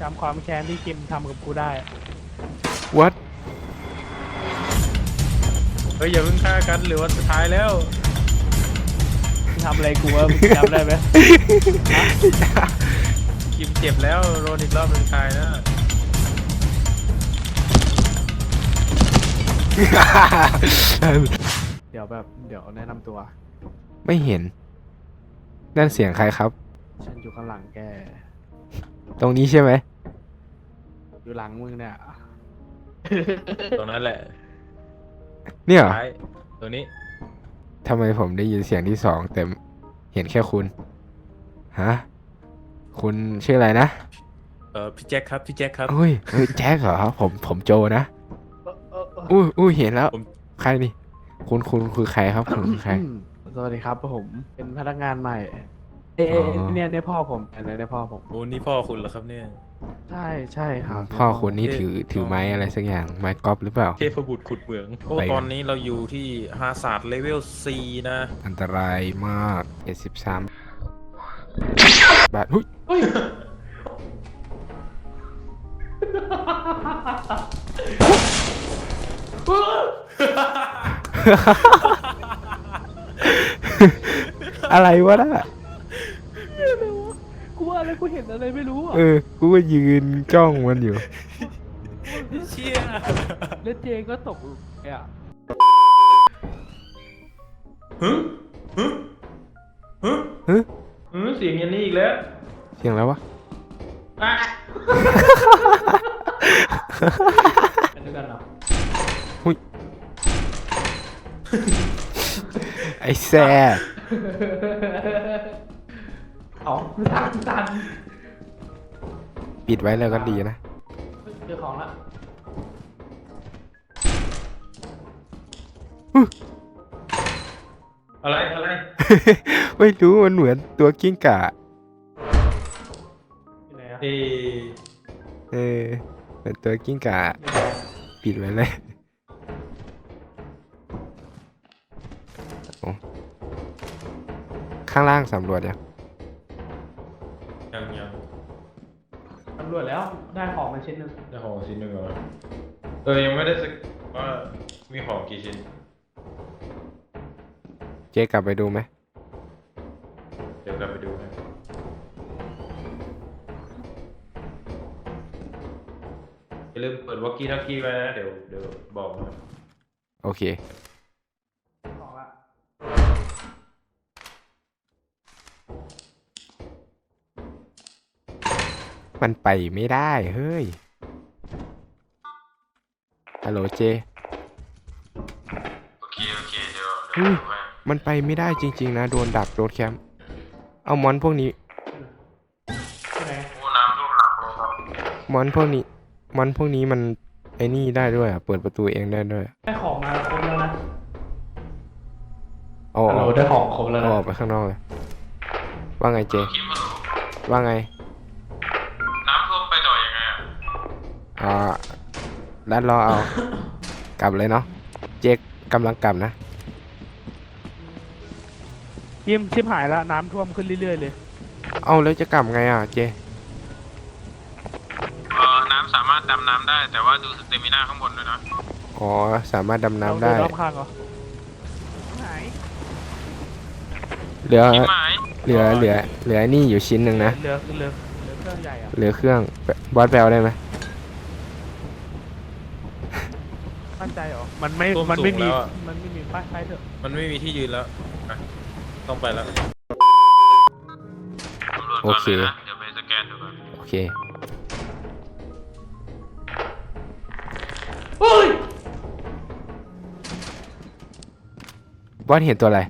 จำความแค้นที่คิมทำกับกูได้ วัดเฮ้ยอย่าเพิ่งฆ่ากันหรือว่าสุดท้ายแล้วมึงทำอะไรกูวะมึงจำได้ไหมคิมเจ็บแล้วโรนอีกรอบหนึ่งตายนะเดี๋ยวแบบเดี๋ยวแนะนำตัว ไม่เห็น นั่นเสียงใครครับ ฉันอยู่ข้างหลังแก ตรงนี้ใช่ไหม อยู่หลังมึงเนี่ยตรงนั้นแหละเนี่ยเหรอท้ายตัวนี้ทำไมผมได้ยินเสียงที่สองแต่เห็นแค่คุณฮะคุณชื่ออะไรนะเออพี่แจ็คครับพี่แจ็คครับ อุ้ยเฮ้ยแจ็คเหรอผมผมโจนะเออเอออุ้ยอุ้ยเห็นแล้วผม ใครนี่คุณคุณคือใครครับคุณคือใครอืมสวัสดีครับผมเป็นพนักงานใหม่ เอ๊ะเอ๊ะอ๋อ เนี่ยเนี่ยพ่อผมอันนี้เนี่ยพ่อผม โอ้นี่พ่อคุณเหรอครับเนี่ย ใช่ใช่ครับพ่อคุณนี่ถือถือไม้อะไรสักอย่างไม้กอล์ฟหรือเปล่า เทพบุตรขุดเหมืองโอ้ไปกันตอนนี้เราอยู่ที่ฮาศาสตร์เลเวล C นะ อันตรายมาก73บาทหุ้ยเฮ้ยอะไรวะน่ะ กูว่าอะไรกูเห็นอะไรไม่รู้อะเออ กูก็ยืนจ้องมันอยู่ เชี่ยแล้วเจก็ตกอะฮึฮึฮึฮึฮึเสียงยันนี่อีกแล้วเสียงแล้ววะอะอันเดียวกันเหรอไอ้แซ่ อ๋อตันตันปิดไว้แล้วก็ดีนะเจอของละอะไรอะไร ไม่รู้มันเหมือนตัวกิ้งก่าอยู่ไหนอะเอเออเป็นตัวกิ้งก่าปิดไว้เลยโอ้ข้างล่างสำรวจยังยังำรวจแล้ว ได้ของมาชิ้นหนึ่งได้ของชิ้นหนึ่งเหรอเออยังไม่ได้สักว่ามีของกี่ชิ้น เจกลับไปดูไหมเดี๋ยวกลับไปดูให้อย่าลืมเปิดวอกกี้ทักกี้ไว้นะ เดี๋ยวเดี๋ยวบอกนะ โอเค ของละ มันไปไม่ได้เฮ้ย ฮัลโหลเจ โอเค โอเค เดี๋ยวเฮ้ยมันไปไม่ได้จริง ๆ นะ โดนดักโดนแคมป์เอามอนพวกนี้ที่ไหนโอ้น้ำท่วมหนักเลยครับมอนพวกนี้มอนพวกนี้มันไอ้นี่ได้ด้วยอะเปิดประตูเองได้ด้วยได้ของมาครบแล้วนะเอาฮัลโหลเอาได้ของครบแล้วเอานะออกไปข้างนอกเลย ว่าไงเจ คิดว่าว่าไง อ่าลัดรอเอา กลับเลยเนาะ เจกำลังกลับนะ ยิมชิบหายแล้วน้ำท่วมขึ้นเรื่อยๆเลย เอาแล้วจะกลับไงอะเจเออน้ำสามารถดำน้ำได้ แต่ว่าดูสเตมิน่าข้างบนด้วยนะ อ๋อ สามารถดำน้ำลองได้รอบข้างเหรอไหนเหลือคิดหมายเหลือ เหลือ เหลือไอ้นี่อยู่ชิ้นหนึ่งนะ เหลือเหลือเหลือเครื่องใหญ่อะเหลือเครื่อง บอสแปลได้ไหม มั่นใจเหรอ มันไม่ ท่วมมันสูไม่งมีแล้วอะ มันไม่มีป้ายไปเถอะมันไม่มีที่ยืนแล้วอะต้องไปแล้วโอเค เดี๋ยวไปสแกนดูก่อนโอเคเฮ้ยบอสเห็นตัวอะไร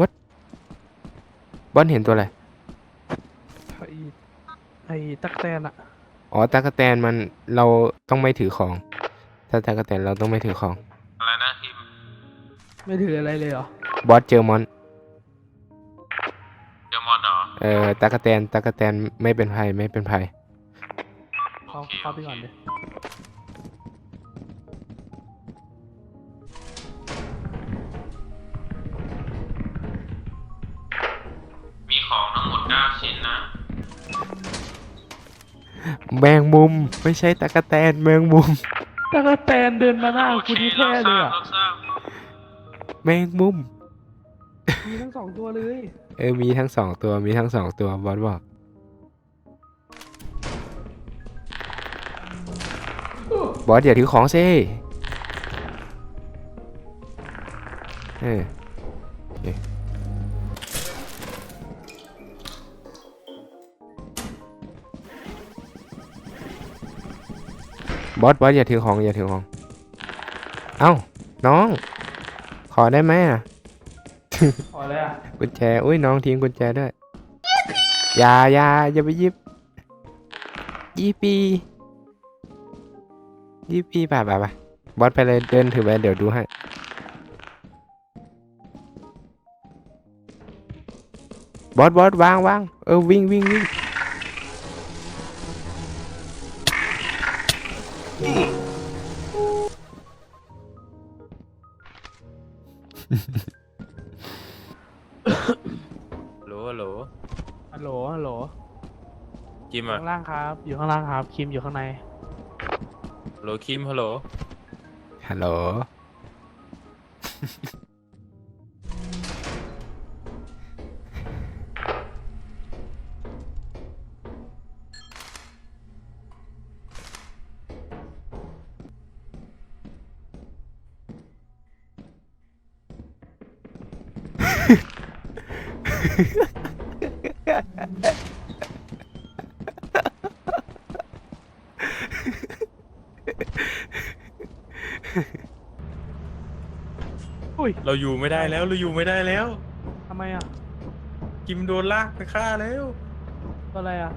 วัดบอสเห็นตัวอะไร ไอ้ไอ้ตักแตนอะ อ๋อตากแตนมันเราต้องไม่ถือของ ถ้าตากแตนเราต้องไม่ถือของ อะไรนะทีมไม่ถืออะไรเลยเหรอ บอสเจอมอน เดมอนเหรอเอ่อตากแตนตากแตนไม่เป็นภัยไม่เป็นภัยเข้าเข้าไปก่อนเลยมีของทั้งหมด9ชิ้นน แมงมุมไม่ใช่ตะกะแตนแมงมุมตะกะแตนเดินมาหน้าคุณที่แท้เลยอะแมงมุม มีทั้งสองตัวเลย เออ มีทั้งสองตัว มีทั้งสองตัวบอสบอก บอสอย่าถือของซิเออ บอสบอสอย่าถือของอย่าถือของ เอ้า น้อง ขอได้ไหมอะ พอแล้วอะกุญแจ อุ้ยน้องทิ้งกุญแจด้วย อย่าอย่าอย่าไปหยิบยี่ปียี่ปีป่ะป่ะป่ะบอสไปเลยเดินถือไปเดี๋ยวดูให้ บอสบอสวางวางเออวิ่งวิ่งวิ่ง โหลโหลฮัลโหลฮัลโหลคิมอะข้างล่างครับ อยู่ข้างล่างครับคิมอยู่ข้างในโหลคิมฮัลโหลฮัลโหล อุ้ยเราอยู่ไม่ได้แล้ว เราอยู่ไม่ได้แล้ว ทำไมอะคิมโดนลากไปฆ่าแล้ว ตัวอะไรอะ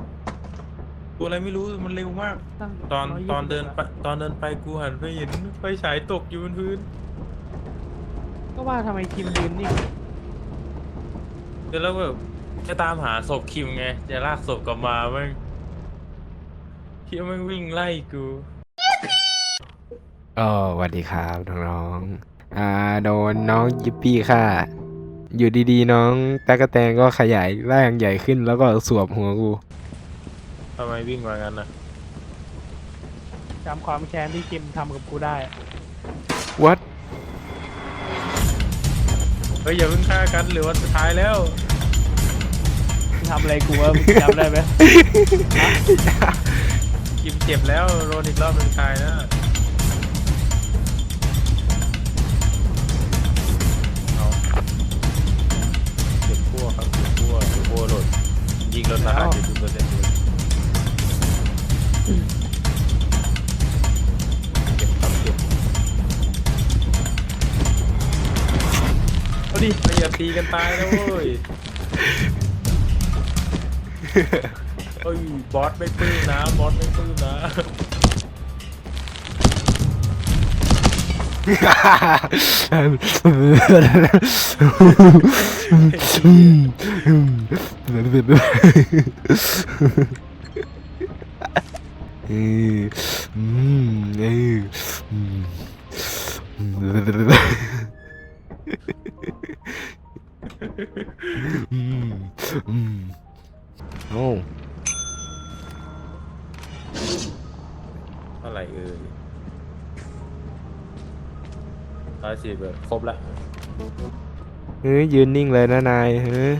ตัวอะไรไม่รู้มันเร็วมาก ตั้งตอน120ตอนเดินไปตอนเดินไปกูหันไปเห็นไฟฉายตกอยู่บนพื้น ก็ว่าทำไมคิมยืนนิ่ง เดี๋ยวแล้วแบบจะตามหาศพคิมไง จะลากศพกลับมาแม่งคิมแม่งวิ่งไล่กูเออสวัสดีครับน้องๆอ่าโดนน้องยิปปี้ค่ะ อยู่ดีๆ น้องตะกะแตนก็ขยายร่างใหญ่ขึ้นแล้วก็สวบหัวกูทำไมวิ่งมางั้นน่ะจำความแค้นที่คิมทำกับกูได้ วัด เฮ้ยอย่าเพิ่งฆ่ากันหรือว่าสุดท้ายแล้วมึงทำอะไรกูวะมึงจำได้ไหมคิมเจ็บแล้วโรนอีกรอบเป็นตายนะเอาเจ็บพั่วครับเจ็บพั่วเจ็บพั่วหล่นยิงรถทหารอยู่ทุกเปอร์เซ็นต์ ดิไม่อย่าตีกันตายนะเว้ยเอ้ยบอสไม่ปลื้มนะบอสไม่ปลื้มนะเอออืมเอออืม อืมอืมโอ้เท่าไหร่เอ่ยร้อยสี่เบอร์ครบละ เฮ้ยยืนนิ่งเลยนะนายเฮ้ยอุ้ย